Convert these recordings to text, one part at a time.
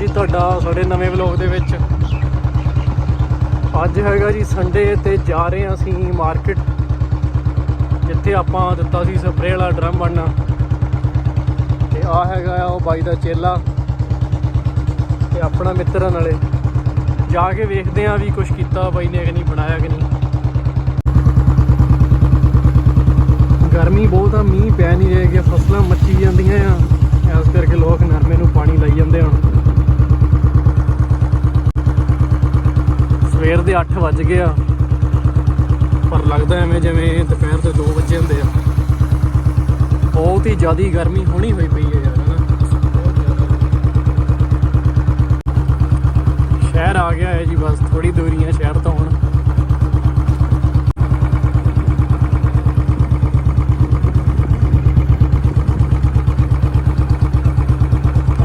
ਜੀ, ਤੁਹਾਡਾ ਸਾਡੇ ਨਵੇਂ ਵਲੌਗ ਦੇ ਵਿੱਚ। ਅੱਜ ਹੈਗਾ ਜੀ ਸੰਡੇ ਤੇ ਜਾ ਰਹੇ ਹਾਂ ਅਸੀਂ ਮਾਰਕੀਟ ਜਿੱਥੇ ਆਪਾਂ ਦਿੱਤਾ ਸੀ ਸਪਰੇਅ ਵਾਲਾ ਡਰਮ ਬਣਨਾ। ਤੇ ਆ ਹੈਗਾ ਆ ਉਹ ਬਾਈ ਦਾ ਚੇਲਾ ਤੇ ਆਪਣਾ ਮਿੱਤਰ ਆ ਨਾਲੇ। ਜਾ ਕੇ ਵੇਖਦੇ ਆ ਵੀ ਕੁਝ ਕੀਤਾ ਬਾਈ ਨੇ ਕਿ ਨਹੀਂ, ਬਣਾਇਆ ਕਿ ਨਹੀਂ। ਗਰਮੀ ਬਹੁਤ ਆ, ਮੀਂਹ ਪੈ ਨਹੀਂ ਰਿਹਾ ਕਿ ਫਸਲਾਂ ਮੱਚੀ ਜਾਂਦੀਆਂ ਆ। ਇਸ ਕਰਕੇ ਲੋਕ ਨਰਮੇ ਨੂੰ ਪਾਣੀ ਲਾਈ ਜਾਂਦੇ ਹੁਣ। ਸਵੇਰ ਦੇ 8 ਵੱਜ ਗਏ ਆ। ਪਰ ਲੱਗਦਾ ਐਵੇਂ ਜਿਵੇਂ ਦੁਪਹਿਰ ਦੇ 2 ਵਜੇ ਹੁੰਦੇ ਆ। ਬਹੁਤ ਹੀ ਜ਼ਿਆਦਾ ਗਰਮੀ ਹੋਣੀ ਹੋਈ ਪਈ ਹੈ ਯਾਰ ਸ਼ਹਿਰ ਆ ਗਿਆ ਹੈ ਜੀ ਬਸ ਥੋੜੀ ਦੂਰੀ ਹੈ ਸ਼ਹਿਰ ਤੋਂ ਹੁਣ।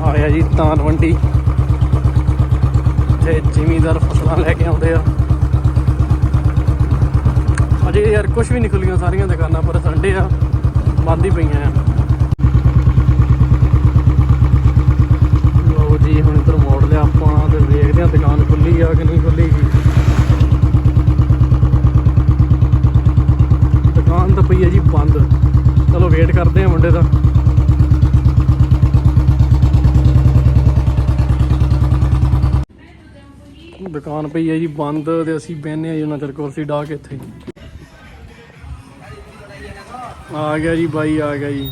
ਆਇਆ ਜੀ ਤਾਨ ਮੰਡੀ ਜ਼ਿਮੀਦਾਰ ਫਸਲਾਂ ਲੈ ਕੇ ਆਉਂਦੇ ਆ। ਅਜੇ ਯਾਰ ਕੁਝ ਵੀ ਨਹੀਂ ਖੁੱਲੀਆਂ ਸਾਰੀਆਂ ਦੁਕਾਨਾਂ, ਪਰ ਸੰਡੇ ਆ, ਬੰਦ ਹੀ ਪਈਆਂ ਆ। ਲਓ ਜੀ, ਹੁਣ ਇੱਧਰ ਮੋੜ ਲਿਆ ਆਪਾਂ ਤੇ ਵੇਖਦੇ ਆ ਦੁਕਾਨ ਖੁੱਲੀ ਆ ਕਿ ਨਹੀਂ ਖੁੱਲੀ ਦੁਕਾਨ ਤਾਂ ਪਈ ਆ ਜੀ ਬੰਦ। ਚਲੋ ਵੇਟ ਕਰਦੇ ਆ ਮੁੰਡੇ ਦਾ। ਦੁਕਾਨ ਪਈ ਹੈ ਜੀ, ਬੰਦ ਤੇ ਅਸੀਂ ਬਹਿਨੇ ਆ ਜੀ ਉਹਨਾਂ ਚਿਰ ਕੁਰਸੀ ਢਾ ਕੇ ਇੱਥੇ। ਆ ਗਿਆ ਜੀ ਬਾਈ, ਆ ਗਿਆ ਜੀ।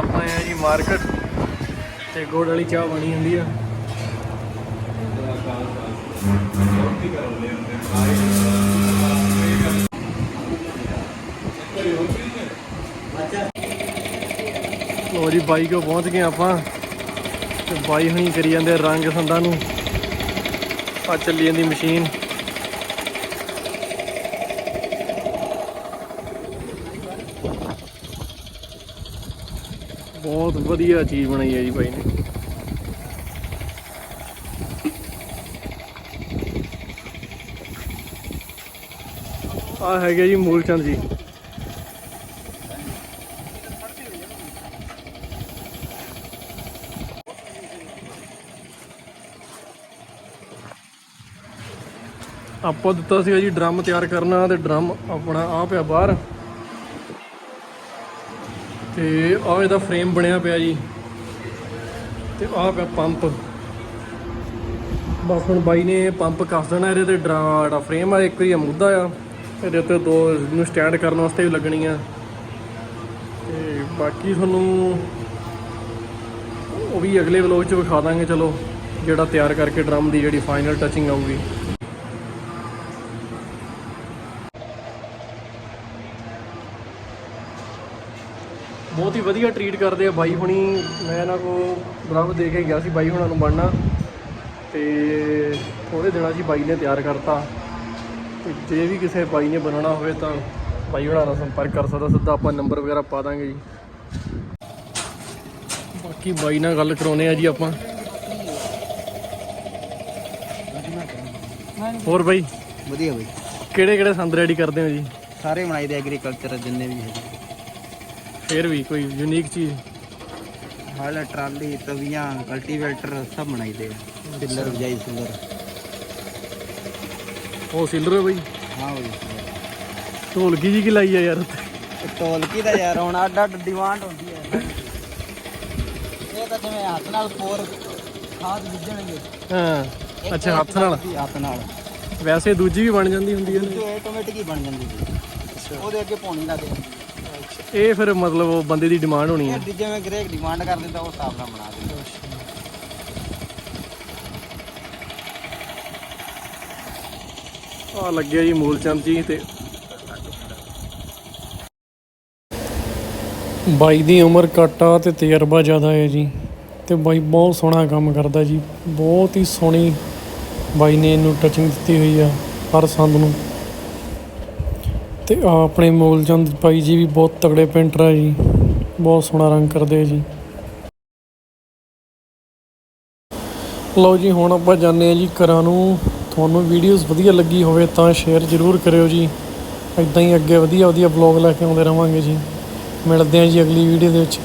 ਆਪਾਂ ਆਏ ਆ ਜੀ ਮਾਰਕੀਟ ਤੇ ਗੁੜ ਵਾਲੀ ਚਾਹ ਬਣੀ ਹੁੰਦੀ ਆ। ਲੋ ਜੀ ਬਾਈ ਕੋ ਪਹੁੰਚ ਗਏ ਆਪਾਂ ਤੇ ਬਾਈ ਹੁਣੀ ਕਰੀ ਜਾਂਦੇ ਰੰਗ ਸੰਦਾਂ ਨੂੰ। ਆ ਚੱਲੀ ਜਾਂਦੀ ਮਸ਼ੀਨ। ਬਹੁਤ ਵਧੀਆ ਚੀਜ਼ ਬਣਾਈ ਹੈ ਜੀ ਭਾਈ ਨੇ। ਆ ਹੈਗੇ ਜੀ ਮੂਲਚੰਦ ਜੀ। ਆਪਾਂ ਦਿੱਤਾ ਸੀਗਾ ਜੀ ਡਰਮ ਤਿਆਰ ਕਰਨਾ ਤੇ ਡਰਮ ਆਪਣਾ ਆ ਪਿਆ ਬਾਹਰ। ਤੇ ਆਹ ਇਹਦਾ ਫਰੇਮ ਬਣਿਆ ਪਿਆ ਜੀ। ਤੇ ਆਹ ਪਿਆ ਪੰਪ ਬਸ ਹੁਣ ਬਾਈ ਨੇ ਪੰਪ ਕੱਸ ਦੇਣਾ ਇਹਦੇ ਤੇ ਡਰਾ ਫਰੇਮ ਆ, ਇੱਕ ਵਾਰੀ ਮੁੱਦਾ ਆ। ਇਹਦੇ ਉੱਤੇ ਦੋ ਨੂੰ ਸਟੈਂਡ ਕਰਨ ਵਾਸਤੇ ਵੀ ਲੱਗਣੀ ਆ। ਤੇ ਬਾਕੀ ਤੁਹਾਨੂੰ ਉਹ ਵੀ ਅਗਲੇ ਵਲੋਗ 'ਚ ਵਿਖਾ ਦਾਂਗੇ, ਚਲੋ, ਜਿਹੜਾ ਤਿਆਰ ਕਰਕੇ ਡਰਮ ਦੀ ਜਿਹੜੀ ਫਾਈਨਲ ਟੱਚਿੰਗ ਆਊਗੀ। ਬਹੁਤ ਹੀ ਵਧੀਆ ਟਰੀਟ ਕਰਦੇ ਆ ਬਾਈ ਹੁਣੀ। ਮੈਂ ਇਹਨਾਂ ਕੋ ਬਰਾਬਰ ਦੇ ਕੇ ਗਿਆ ਸੀ ਬਾਈ ਹੁਣਾਂ ਨੂੰ ਬਣਨਾ। ਤੇ ਥੋੜੇ ਦਿਨਾਂ 'ਚ ਹੀ ਬਾਈ ਨੇ ਤਿਆਰ ਕਰਤਾ। ਤੇ ਜੇ ਵੀ ਕਿਸੇ ਬਾਈ ਨੇ ਬਣਾਉਣਾ ਹੋਵੇ ਤਾਂ ਬਾਈ ਹੁਣਾਂ ਨਾਲ ਸੰਪਰਕ ਕਰ ਸਕਦਾ। ਸਿੱਧਾ ਆਪਾਂ ਨੰਬਰ ਵਗੈਰਾ ਪਾ ਦਾਂਗੇ ਜੀ। ਬਾਕੀ ਬਾਈ ਨਾਲ ਗੱਲ ਕਰਾਉਨੇ ਆ ਜੀ ਆਪਾਂ। ਹੋਰ ਬਾਈ? ਵਧੀਆ ਬਈ। ਕਿਹੜੇ ਕਿਹੜੇ ਸੰਦ ਰੈਡੀ ਕਰਦੇ ਹੋ ਜੀ? ਸਾਰੇ ਬਣਾਈ ਦੇ ਐਗਰੀਕਲਚਰ ਜਿੰਨੇ ਵੀ ਹੈਗੇ। ਫੇਰ ਵੀ ਕੋਈ ਯੂਨੀਕ ਚੀਜ਼? ਹਲ ਟਰਾਲੀ ਤਵੀਆਂ ਕਲਟੀਵੇਟਰ ਸਭ ਬਣਾਈ ਦੇ ਸਿਲਰ ਵਜਾਈ ਸਿਲਰ। ਉਹ ਸਿਲਰ ਹੈ ਬਾਈ? ਹਾਂ ਬਈ ਢੋਲਕੀ ਜੀ ਕੀ ਲਾਈ ਆ ਯਾਰ? ਇਹ ਢੋਲਕੀ ਦਾ ਯਾਰ ਹੁਣ ਅੱਡ ਅੱਡ ਡਿਮਾਂਡ ਹੁੰਦੀ ਹੈ ਇਹ ਤਾਂ ਜਿਵੇਂ ਹੱਥ ਨਾਲ ਫੋਰ ਖਾਦ ਬੀਜਣਗੇ। ਹਾਂ ਅੱਛਾ ਹੱਥ ਨਾਲ? ਹੱਥ ਨਾਲ। ਵੈਸੇ ਦੂਜੀ ਵੀ ਬਣ ਜਾਂਦੀ ਹੁੰਦੀ ਹੈ ਤੇ ਆਟੋਮੈਟਿਕ ਹੀ ਬਣ ਜਾਂਦੀ ਸੀ। ਉਹਦੇ ਅੱਗੇ ਪਾਉਣੀ ਲੱਗ ਜਾਂਦੀ ਇਹ ਫਿਰ ਮਤਲਬ ਉਹ ਬੰਦੇ ਦੀ ਡਿਮਾਂਡ ਹੋਣੀ ਹੈ। ਇਹ ਜਿਵੇਂ ਗ੍ਰੇਕ ਡਿਮਾਂਡ ਕਰ ਦਿੰਦਾ ਉਹ ਹਿਸਾਬ ਨਾਲ ਬਣਾ ਦਿੰਦਾ। ਆ ਲੱਗਿਆ ਜੀ ਮੂਲਚੰਦ ਜੀ ਤੇ। ਬਾਈ ਦੀ ਉਮਰ ਘੱਟ ਆ ਤੇ ਤਜਰਬਾ ਜ਼ਿਆਦਾ ਹੈ ਜੀ। ਤੇ ਬਾਈ ਬਹੁਤ ਸੋਹਣਾ ਕੰਮ ਕਰਦਾ ਜੀ। ਬਹੁਤ ਹੀ ਸੋਹਣੀ ਬਾਈ ਨੇ ਇਹਨੂੰ ਟੱਚਿੰਗ ਦਿੱਤੀ ਹੋਈ ਆ ਹਰ ਸੰਦ ਨੂੰ। ਤੇ ਆ ਆਪਣੇ ਮੂਲਚੰਦ ਭਾਈ ਜੀ ਵੀ ਬਹੁਤ ਤਗੜੇ ਪੇਂਟਰ ਆ ਜੀ। ਬਹੁਤ ਸੋਹਣਾ ਰੰਗ ਕਰਦੇ ਆ ਜੀ। ਲਓ ਜੀ, ਹੁਣ ਆਪਾਂ ਜਾਂਦੇ ਆ ਜੀ ਘਰਾਂ ਨੂੰ। ਤੁਹਾਨੂੰ ਵੀਡੀਓਜ਼ ਵਧੀਆ ਲੱਗੀ ਹੋਵੇ ਤਾਂ ਸ਼ੇਅਰ ਜ਼ਰੂਰ ਕਰਿਓ ਜੀ। ਇਦਾਂ ਹੀ ਅੱਗੇ ਵਧੀਆ ਵਧੀਆ ਵਲੌਗ ਲੈ ਕੇ ਆਉਂਦੇ ਰਵਾਂਗੇ ਜੀ। ਮਿਲਦੇ ਆ ਜੀ ਅਗਲੀ ਵੀਡੀਓ ਦੇ ਵਿੱਚ।